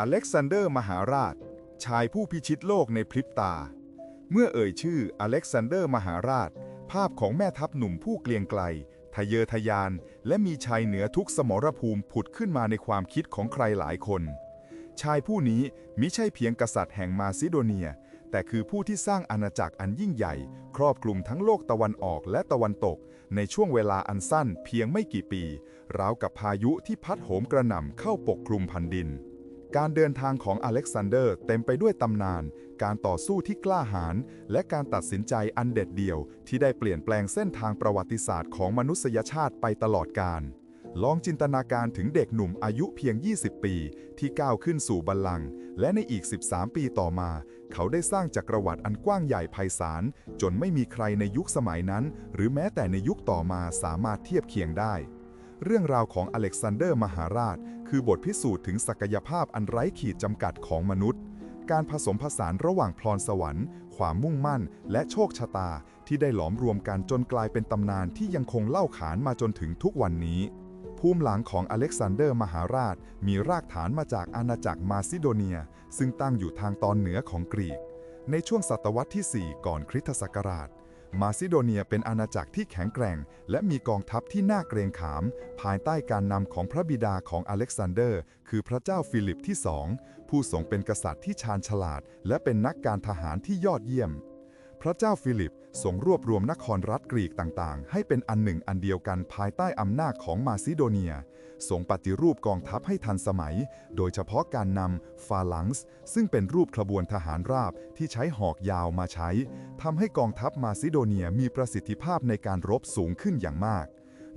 อเล็กซานเดอร์มหาราช ชายผู้พิชิตโลกในพริบตา เมื่อเอ่ยชื่ออเล็กซานเดอร์มหาราช ภาพของแม่ทัพหนุ่มผู้เกรียงไกล ทะเยอทะยาน และมีชัยเหนือทุกสมรภูมิผุดขึ้นมาในความคิดของใครหลายคน ชายผู้นี้มิใช่เพียงกษัตริย์แห่งมาซิโดเนีย แต่คือผู้ที่สร้างอาณาจักรอันยิ่งใหญ่ ครอบคลุมทั้งโลกตะวันออกและตะวันตก ในช่วงเวลาอันสั้นเพียงไม่กี่ปี ราวกับพายุที่พัดโหมกระหน่ำเข้าปกคลุมแผ่นดิน การเดินทางของอเล็กซานเดอร์เต็มไปด้วยตำนาน การต่อสู้ที่กล้าหาญและการตัดสินใจอันเด็ดเดี่ยว ที่ได้เปลี่ยนแปลงเส้นทางประวัติศาสตร์ของมนุษยชาติไปตลอดกาลลองจินตนาการถึงเด็กหนุ่มอายุเพียง 20 ปี ที่ก้าวขึ้นสู่บัลลังก์และในอีก 13 ปีต่อมา เขาได้สร้างจักรวรรดิอันกว้างใหญ่ไพศาล จนไม่มีใครในยุคสมัยนั้น หรือแม้แต่ในยุคต่อมาสามารถเทียบเคียงได้ เรื่องราวของอเล็กซานเดอร์มหาราช คือบทพิสูจน์ถึงศักยภาพอันไร้ขีดจำกัดของมนุษย์ การผสมผสานระหว่างพรสวรรค์ ความมุ่งมั่น และโชคชะตา ที่ได้หลอมรวมกันจนกลายเป็นตำนานที่ยังคงเล่าขานมาจนถึงทุกวันนี้ ภูมิหลังของอเล็กซานเดอร์มหาราช มีรากฐานมาจากอาณาจักรมาซิโดเนีย ซึ่งตั้งอยู่ทางตอนเหนือของกรีก ในช่วงศตวรรษที่ 4 ก่อนคริสตศักราช มาซิโดเนียเป็นอาณาจักรที่แข็งแกร่ง และมีกองทัพที่น่าเกรงขาม ภายใต้การนำของพระบิดาของอเล็กซานเดอร์ คือพระเจ้าฟิลิปที่สองผู้ทรงเป็นกษัตริย์ที่ชาญฉลาด และเป็นนักการทหารที่ยอดเยี่ยม พระเจ้าฟิลิปทรงรวบรวมนครรัฐกรีกต่างๆ ให้เป็นอันหนึ่งอันเดียวกันภายใต้อำนาจของมาซิโดเนียทรงปฏิรูปกองทัพให้ทันสมัย โดยเฉพาะการนำฟาลังส์ซึ่งเป็นรูปขบวนทหารราบที่ใช้หอกยาวมาใช้ทำให้กองทัพมาซิโดเนียมีประสิทธิภาพในการรบสูงขึ้นอย่างมาก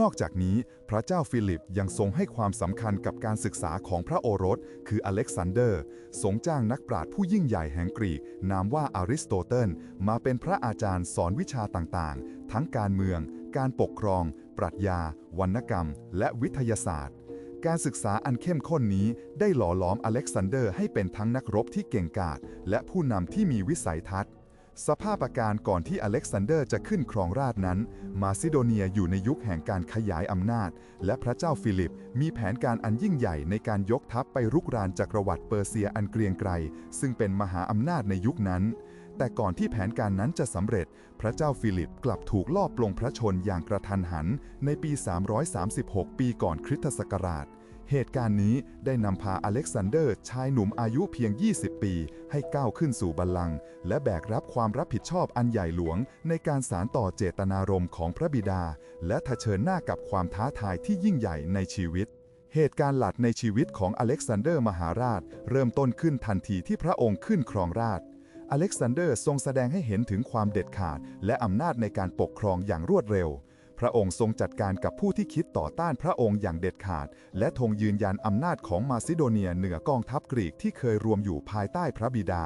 นอกจากนี้พระเจ้าฟิลิปยังทรงให้ความสำคัญกับการศึกษาของพระโอรส คืออเล็กซานเดอร์ทรงจ้างนักปราชญ์ผู้ยิ่งใหญ่แห่งกรีก นามว่าอาริสโตเติลมาเป็นพระอาจารย์สอนวิชาต่างๆ ทั้งการเมือง การปกครอง ปรัชญา วรรณกรรม และวิทยาศาสตร์ การศึกษาอันเข้มข้นนี้ได้หล่อหลอมอเล็กซานเดอร์ให้เป็นทั้งนักรบที่เก่งกาจและผู้นำที่มีวิสัยทัศน์ สภาพอาการก่อนที่อเล็กซานเดอร์จะขึ้นครองราชนั้น มาซิโดเนียอยู่ในยุคแห่งการขยายอำนาจ และพระเจ้าฟิลิป มีแผนการอันยิ่งใหญ่ในการยกทัพไปรุกรานจักรวรรดิเปอร์เซียอันเกรียงไกร ซึ่งเป็นมหาอำนาจในยุคนั้น แต่ก่อนที่แผนการนั้นจะสำเร็จ พระเจ้าฟิลิปกลับถูกลอบปลงพระชนอย่างกระทันหัน ในปี 336 ปีก่อนคริสตศักราช เหตุการณ์นี้ได้นำพาอเล็กซานเดอร์ชายหนุ่มอายุเพียง 20 ปี ให้ก้าวขึ้นสู่บัลลังก์และแบกรับความรับผิดชอบอันใหญ่หลวง ในการสารต่อเจตนารมณ์ของพระบิดา และเผชิญหน้ากับความท้าทายที่ยิ่งใหญ่ในชีวิตเหตุการณ์หลักในชีวิตของอเล็กซานเดอร์มหาราช เริ่มต้นขึ้นทันทีที่พระองค์ขึ้นครองราชอเล็กซานเดอร์ทรงแสดงให้เห็นถึงความเด็ดขาด และอำนาจในการปกครองอย่างรวดเร็ว พระองค์ทรงจัดการกับผู้ที่คิดต่อต้านพระองค์อย่างเด็ดขาด และทงยืนยันอำนาจของมาซิโดเนียเหนือกองทัพกรีกที่เคยรวมอยู่ภายใต้พระบิดา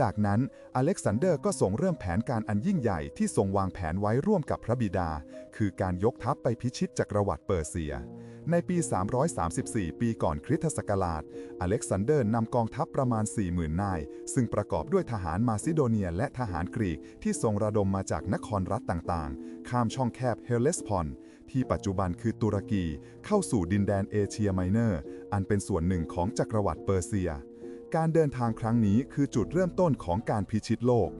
จากนั้นอเล็กซานเดอร์ก็ทรงเริ่มแผนการอันยิ่งใหญ่ที่ทรงวางแผนไว้ร่วมกับพระบิดา คือการยกทัพไปพิชิตจักรวรรดิเปอร์เซีย ในปี 334 ปีก่อนคริสตศักราช อเล็กซานเดอร์นำกองทัพประมาณ 40,000 นาย ซึ่งประกอบด้วยทหารมาซิโดเนียและทหารกรีกที่ทรงระดมมาจากนครรัฐต่างๆ ข้ามช่องแคบเฮเลสพอนที่ปัจจุบันคือตุรกี เข้าสู่ดินแดนเอเชียไมเนอร์ อันเป็นส่วนหนึ่งของจักรวรรดิเปอร์เซีย การเดินทางครั้งนี้คือจุดเริ่มต้นของการพิชิตโลก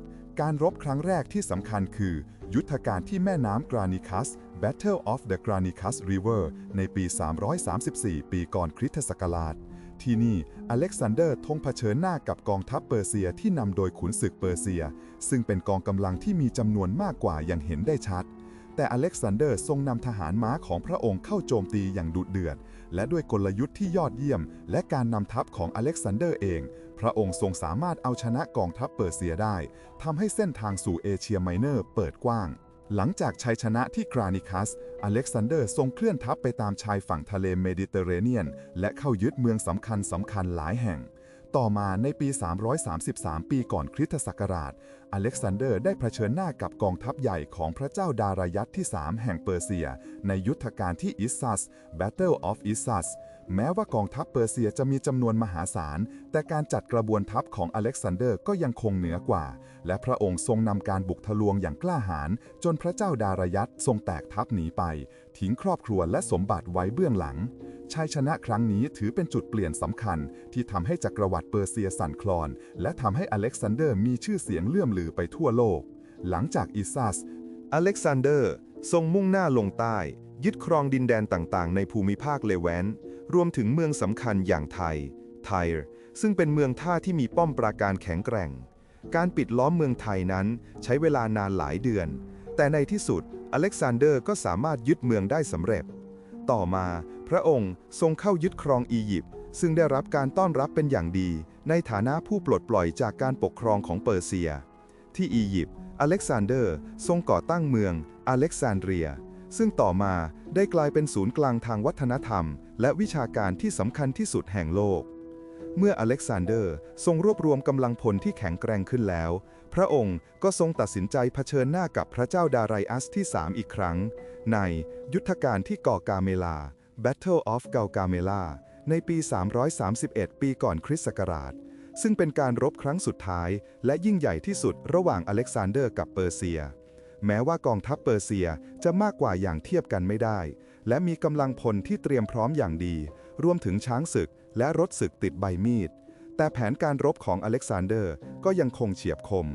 การรบครั้งแรกที่สำคัญคือ ยุทธการที่แม่น้ำกรานิคัส Battle of the Granicus River ในปี 334 ปีก่อนคริสตศักราช ที่นี่อเล็กซานเดอร์ทงเผชิญหน้ากับกองทัพเปอร์เซียที่นำโดยขุนศึกเปอร์เซีย ซึ่งเป็นกองกำลังที่มีจำนวนมากกว่าอย่างเห็นได้ชัด แต่อเล็กซานเดอร์ทรงนำทหารม้าของพระองค์เข้าโจมตีอย่างดุเดือด และด้วยกลยุทธ์ที่ยอดเยี่ยม และการนำทัพของอเล็กซานเดอร์เอง พระองค์ทรงสามารถเอาชนะกองทัพเปอร์เซียได้ทำให้เส้นทางสู่เอเชียไมเนอร์เปิดกว้างหลังจากชัยชนะที่กรานิคัส อเล็กซานเดอร์ทรงเคลื่อนทัพไปตามชายฝั่งทะเลเมดิเตอร์เรเนียน และเข้ายึดเมืองสำคัญสำคัญหลายแห่ง ต่อมาในปี 333 ปีก่อนคริสตศักราช อเล็กซานเดอร์ได้เผชิญหน้ากับกองทัพใหญ่ของพระเจ้าดารายัตที่ 3 แห่งเปอร์เซีย ในยุทธการที่อิสซัส Battle of Issus แม้ว่ากองทัพเปอร์เซียจะมีจำนวนมหาศาล แต่การจัดกระบวนทัพของอเล็กซานเดอร์ก็ยังคงเหนือกว่า และพระองค์ทรงนำการบุกทะลวงอย่างกล้าหาญจนพระเจ้าดารายัตทรงแตกทัพหนีไป ทิ้งครอบครัวและสมบัติไว้เบื้องหลัง ชัยชนะครั้งนี้ถือเป็นจุดเปลี่ยนสำคัญ ที่ทำให้จักรวรรดิเปอร์เซียสั่นคลอน และทำให้อเล็กซานเดอร์มีชื่อเสียงเลื่อมลือไปทั่วโลก หลังจากอิซัส อเล็กซานเดอร์ทรงมุ่งหน้าลงใต้ ยึดครองดินแดนต่างๆ ในภูมิภาคเลแวนรวมถึงเมืองสำคัญอย่างไทย ไทร์ซึ่งเป็นเมืองท่าที่มีป้อมปราการแข็งแกร่ง การปิดล้อมเมืองไทยนั้นใช้เวลานานหลายเดือน แต่ในที่สุด อเล็กซานเดอร์ก็สามารถยึดเมืองได้สำเร็จ ต่อมาพระองค์ทรงเข้ายึดครองอียิปต์ซึ่งได้รับการต้อนรับเป็นอย่างดี ในฐานะผู้ปลดปล่อยจากการปกครองของเปอร์เซีย ที่อียิปต์อเล็กซานเดอร์ทรงก่อตั้งเมืองอเล็กซานเดรีย ซึ่งต่อมาได้กลายเป็นศูนย์กลางทางวัฒนธรรม และวิชาการที่สำคัญที่สุดแห่งโลก เมื่ออเล็กซานเดอร์ทรงรวบรวมกำลังพลที่แข็งแกร่งขึ้นแล้ว พระองค์ก็ทรงตัดสินใจเผชิญหน้ากับพระเจ้าดาไรอัสที่ 3 อีกครั้ง ในยุทธการที่ก่อกาเมลา Battle of Gaugamela ในปี 331 ปีก่อนคริสต์ศักราช ซึ่งเป็นการรบครั้งสุดท้ายและยิ่งใหญ่ที่สุดระหว่างอเล็กซานเดอร์กับเปอร์เซีย แม้ว่ากองทัพเปอร์เซียจะมากกว่าอย่างเทียบกันไม่ได้ และมีกำลังพลที่เตรียมพร้อมอย่างดี รวมถึงช้างศึกและรถศึกติดใบมีด แต่แผนการรบของอเล็กซานเดอร์ก็ยังคงเฉียบคม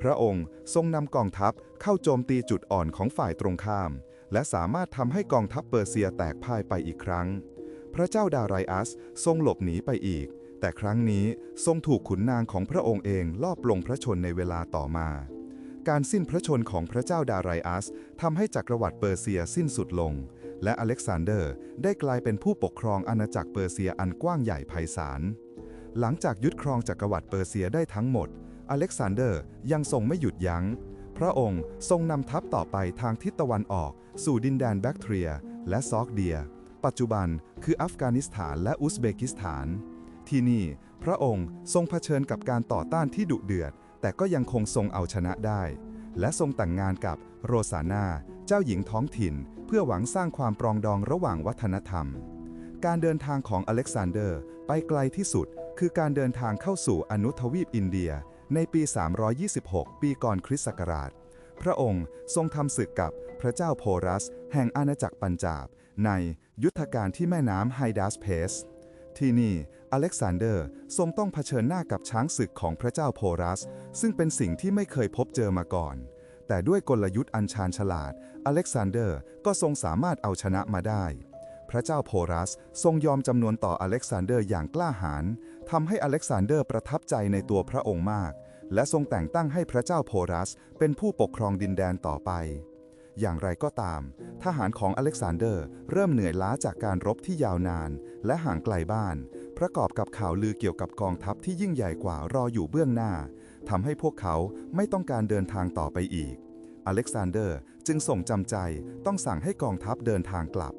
พระองค์ทรงนำกองทัพเข้าโจมตีจุดอ่อนของฝ่ายตรงข้าม และสามารถทำให้กองทัพเปอร์เซียแตกพ่ายไปอีกครั้ง พระเจ้าดาไรอัสทรงหลบหนีไปอีก แต่ครั้งนี้ทรงถูกขุนนางของพระองค์เองลอบลงพระชนในเวลาต่อมา การสิ้นพระชนของพระเจ้าดาไรอัสทำให้จักรวรรดิเปอร์เซียสิ้นสุดลง และอเล็กซานเดอร์ได้กลายเป็นผู้ปกครองอาณาจักรเปอร์เซียอันกว้างใหญ่ไพศาล หลังจากยึดครองจักรวรรดิเปอร์เซียได้ทั้งหมด อเล็กซานเดอร์ยังทรงไม่หยุดยัง้ง พระองค์ทรงนำทัพต่อไปทางทิศตะวันออก สู่ดินแดนแบคทีเรีย และซอกเดีย ปัจจุบันคืออัฟกานิสถานและอุซเบกิสถาน ที่นี่พระองค์ทรงเผชิญกับการต่อต้านที่ดุเดือด แต่ก็ยังคงทรงเอาชนะได้ และทรงแต่งงานกับโรซานาเจ้าหญิงท้องถิ่น เพื่อหวังสร้างความปรองดองระหว่างวัฒนธรรม การเดินทางของอเล็กซานเดอร์ไปไกลที่สุด คือการเดินทางเข้าสู่อนุทวีปอินเดีย ในปี 326 ปีก่อนคริสต์ศักราช พระองค์ทรงทำศึกกับพระเจ้าโพรัส แห่งอาณาจักรปัญจาบ ในยุทธการที่แม่น้ำไฮดัสเพส ที่นี่อเล็กซานเดอร์ทรงต้องเผชิญหน้ากับช้างศึกของพระเจ้าโพรัส ซึ่งเป็นสิ่งที่ไม่เคยพบเจอมาก่อนแต่ด้วยกลยุทธ์อันชาญฉลาด อเล็กซานเดอร์ก็ทรงสามารถเอาชนะมาได้ พระเจ้าโพรัสทรงยอมจำนวนต่ออเล็กซานเดอร์อย่างกล้าหาญ ทำให้อเล็กซานเดอร์ประทับใจในตัวพระองค์มาก และทรงแต่งตั้งให้พระเจ้าโพรัส เป็นผู้ปกครองดินแดนต่อไป อย่างไรก็ตาม ทหารของอเล็กซานเดอร์เริ่มเหนื่อยล้าจากการรบที่ยาวนาน และห่างไกลบ้าน ประกอบกับข่าวลือเกี่ยวกับกองทัพที่ยิ่งใหญ่กว่ารออยู่เบื้องหน้าทำให้พวกเขาไม่ต้องการเดินทางต่อไปอีก อเล็กซานเดอร์จึงส่งจำใจต้องสั่งให้กองทัพเดินทางกลับ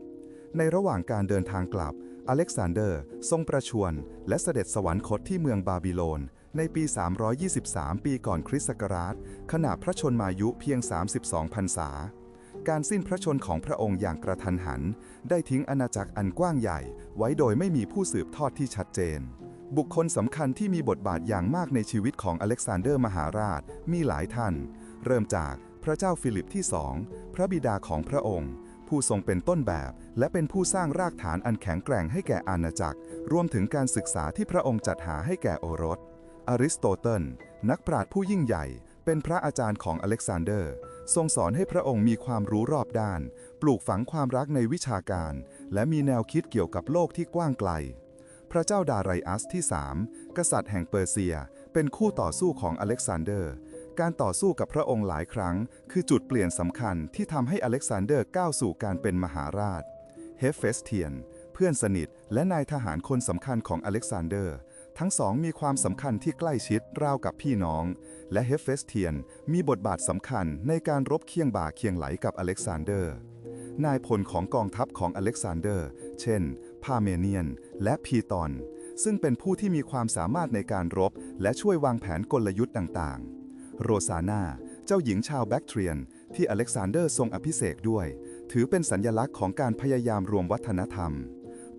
ในระหว่างการเดินทางกลับ อเล็กซานเดอร์ ทรงประชวรและเสด็จสวรรคตที่เมืองบาบิโลน ในปี 323 ปีก่อนคริสต์ศักราช ขณะพระชนมายุเพียง 32พรรษา การสิ้นพระชนของพระองค์อย่างกระทันหัน ได้ทิ้งอาณาจักรอันกว้างใหญ่ ไว้โดยไม่มีผู้สืบทอดที่ชัดเจน บุคคลสำคัญที่มีบทบาทอย่างมากในชีวิตของอเล็กซานเดอร์มหาราชมีหลายท่าน เริ่มจากพระเจ้าฟิลิปที่สอง พระบิดาของพระองค์ ผู้ทรงเป็นต้นแบบ และเป็นผู้สร้างรากฐานอันแข็งแกร่งให้แก่อาณาจักร รวมถึงการศึกษาที่พระองค์จัดหาให้แก่โอรส อริสโตเติล นักปราชญ์ผู้ยิ่งใหญ่ เป็นพระอาจารย์ของอเล็กซานเดอร์ ทรงสอนให้พระองค์มีความรู้รอบด้าน ปลูกฝังความรักในวิชาการ และมีแนวคิดเกี่ยวกับโลกที่กว้างไกล พระเจ้าดาไรอัสที่ 3 กษัตริย์แห่งเปอร์เซีย เป็นคู่ต่อสู้ของอเล็กซานเดอร์ การต่อสู้กับพระองค์หลายครั้ง คือจุดเปลี่ยนสำคัญที่ทำให้อเล็กซานเดอร์ก้าวสู่การเป็นมหาราช เฮฟเฟสเทียน เพื่อนสนิทและนายทหารคนสำคัญของอเล็กซานเดอร์ ทั้งสองมีความสำคัญที่ใกล้ชิดราวกับพี่น้อง และเฮฟเฟสเทียนมีบทบาทสำคัญในการรบเคียงบ่าเคียงไหลกับอเล็กซานเดอร์ นายพลของกองทัพของอเล็กซานเดอร์ เช่น พาเมเนียน และพีตอนซึ่งเป็นผู้ที่มีความสามารถในการรบ และช่วยวางแผนกลยุทธ์ต่างๆ โรซาน่า เจ้าหญิงชาวแบคเทียน ที่อเล็กซานเดอร์ทรงอภิเษกด้วย ถือเป็นสัญญลักษณ์ของการพยายามรวมวัฒนธรรม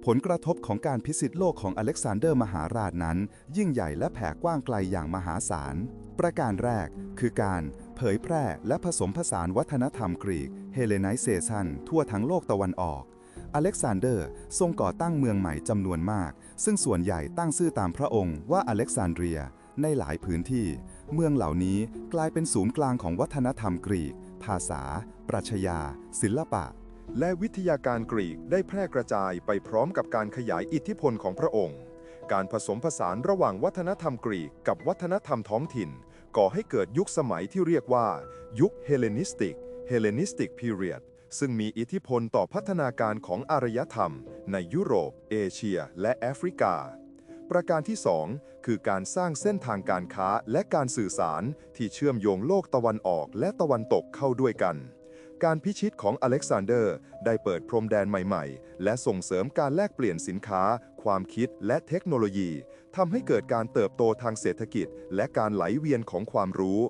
ผลกระทบของการพิสิทธิโลกของอเล็กซานเดอร์มหาราชนั้น ยิ่งใหญ่และแผ่กว้างไกลอย่างมหาศาล ประการแรกคือการเผยแพร่และผสมผสานวัฒนธรรมกรีกเฮเลไนเซชันทั่วทั้งโลกตะวันออกอเล็กซานเดอร์ทรงก่อตั้งเมืองใหม่จำนวนมาก ซึ่งส่วนใหญ่ตั้งชื่อตามพระองค์ว่าอเล็กซานเดรีย ในหลายพื้นที่ เมืองเหล่านี้กลายเป็นศูนย์กลางของวัฒนธรรมกรีก ภาษา ปรัชญา ศิลปะ และวิทยาการกรีกได้แพร่กระจายไปพร้อมกับการขยายอิทธิพลของพระองค์ การผสมผสานระหว่างวัฒนธรรมกรีกกับวัฒนธรรมท้องถิ่น ก่อให้เกิดยุคสมัยที่เรียกว่า ยุคเฮเลนิสติก เฮเลนิสติกพีเรียดซึ่งมีอิทธิพลต่อพัฒนาการของอารยธรรม ในยุโรป เอเชีย และแอฟริกา ประการที่ 2 คือการสร้างเส้นทางการค้าและการสื่อสารที่เชื่อมโยงโลกตะวันออกและตะวันตกเข้าด้วยกัน การพิชิตของอเล็กซานเดอร์ ได้เปิดพรมแดนใหม่ๆ และส่งเสริมการแลกเปลี่ยนสินค้า ความคิดและเทคโนโลยีทำให้เกิดการเติบโตทางเศรษฐกิจ และการไหลเวียนของความรู้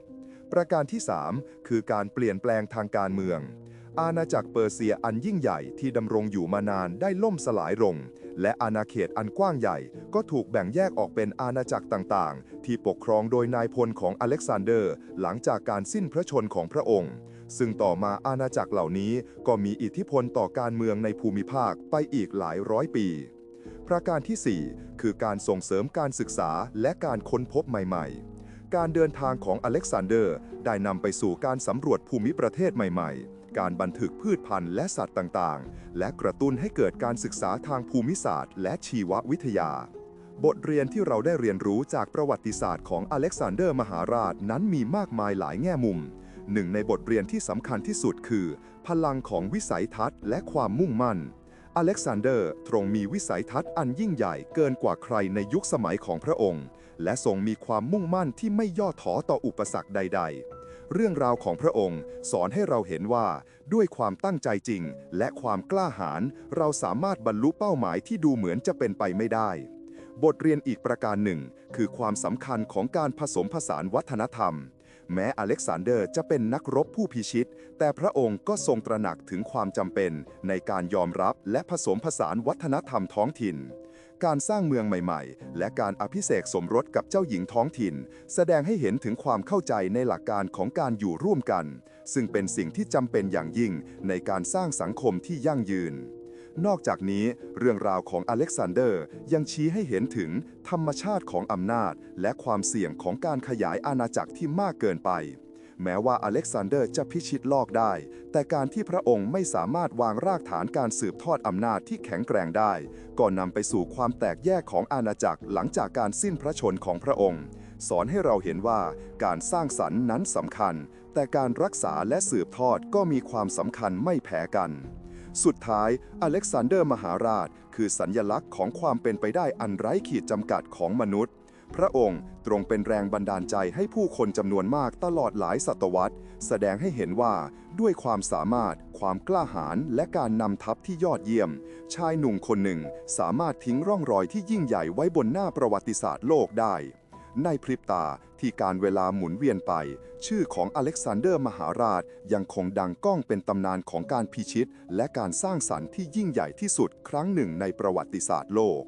ประการที่ 3 คือการเปลี่ยนแปลงทางการเมืองอาณาจักรเปอร์เซียอันยิ่งใหญ่ที่ดำรงอยู่มานานได้ล่มสลายลง และอาณาเขตอันกว้างใหญ่ ก็ถูกแบ่งแยกออกเป็นอาณาจักรต่างๆ ที่ปกครองโดยนายพลของอเล็กซานเดอร์ หลังจากการสิ้นพระชนของพระองค์ ซึ่งต่อมาอาณาจักรเหล่านี้ก็มีอิทธิพลต่อการเมืองในภูมิภาคไปอีกหลายร้อยปี ประการทีสี่4 คือการส่งเสริมการศึกษาและการค้นพบใหม่ ๆ การเดินทางของอเล็กซานเดอร์ได้นำไปสู่การสำรวจภูมิประเทศใหม่ ๆ การบันทึกพืชพันธุ์และสัตว์ต่างๆ และกระตุ้นให้เกิดการศึกษาทางภูมิศาสตร์ และชีววิทยา บทเรียนที่เราได้เรียนรู้จากประวัติศาสตร์ของอเล็กซานเดอร์มหาราชนั้นมีมากมายหลายแง่มุม หนึ่งในบทเรียนที่สำคัญที่สุดคือ พลังของวิสัยทัศน์ และความมุ่งมั่นอเล็กซานเดอร์ทรงมีวิสัยทัศน์อันยิ่งใหญ่เกินกว่าใครในยุคสมัยของพระองค์ และทรงมีความมุ่งมั่นที่ไม่ย่อท้อต่ออุปสรรคใด ๆ เรื่องราวของพระองค์สอนให้เราเห็นว่า ด้วยความตั้งใจจริง และความกล้าหาญเราสามารถบรรลุเป้าหมายที่ดูเหมือนจะเป็นไปไม่ได้ บทเรียนอีกประการหนึ่ง คือความสำคัญของการผสมผสานวัฒนธรรม แม้อเล็กซานเดอร์จะเป็นนักรบผู้พิชิต แต่พระองค์ก็ทรงตระหนักถึงความจำเป็น ในการยอมรับและผสมผสานวัฒนธรรมท้องถิ่น การสร้างเมืองใหม่ๆ และการอภิเษกสมรสกับเจ้าหญิงท้องถิ่น แสดงให้เห็นถึงความเข้าใจในหลักการของการอยู่ร่วมกัน ซึ่งเป็นสิ่งที่จำเป็นอย่างยิ่งในการสร้างสังคมที่ยั่งยืน นอกจากนี้เรื่องราวของอเล็กซานเดอร์ยังชี้ให้เห็นถึงธรรมชาติของอำนาจ และความเสี่ยงของการขยายอาณาจักรที่มากเกินไป แม้ว่าอเล็กซานเดอร์จะพิชิตโลกได้ แต่การที่พระองค์ไม่สามารถวางรากฐานการสืบทอดอำนาจที่แข็งแกร่งได้ ก็นำไปสู่ความแตกแยกของอาณาจักรหลังจากการสิ้นพระชนของพระองค์ สอนให้เราเห็นว่าการสร้างสรรค์นั้นสำคัญ แต่การรักษาและสืบทอดก็มีความสำคัญไม่แพ้กันสุดท้าย อเล็กซานเดอร์มหาราช คือสัญญลักษณ์ของความเป็นไปได้อันไร้ขีดจำกัดของมนุษย์ พระองค์ตรงเป็นแรงบันดาลใจให้ผู้คนจำนวนมากตลอดหลายศตวรรษ แสดงให้เห็นว่าด้วยความสามารถ ความกล้าหาญและการนำทัพที่ยอดเยี่ยม ชายหนุ่มคนหนึ่งสามารถทิ้งร่องรอยที่ยิ่งใหญ่ไว้บนหน้าประวัติศาสตร์โลกได้ ในพริบตาที่การเวลาหมุนเวียนไป ชื่อของอเล็กซานเดอร์มหาราชยังคงดังก้องเป็นตำนานของการพิชิต และการสร้างสรรค์ที่ยิ่งใหญ่ที่สุดครั้งหนึ่งในประวัติศาสตร์โลก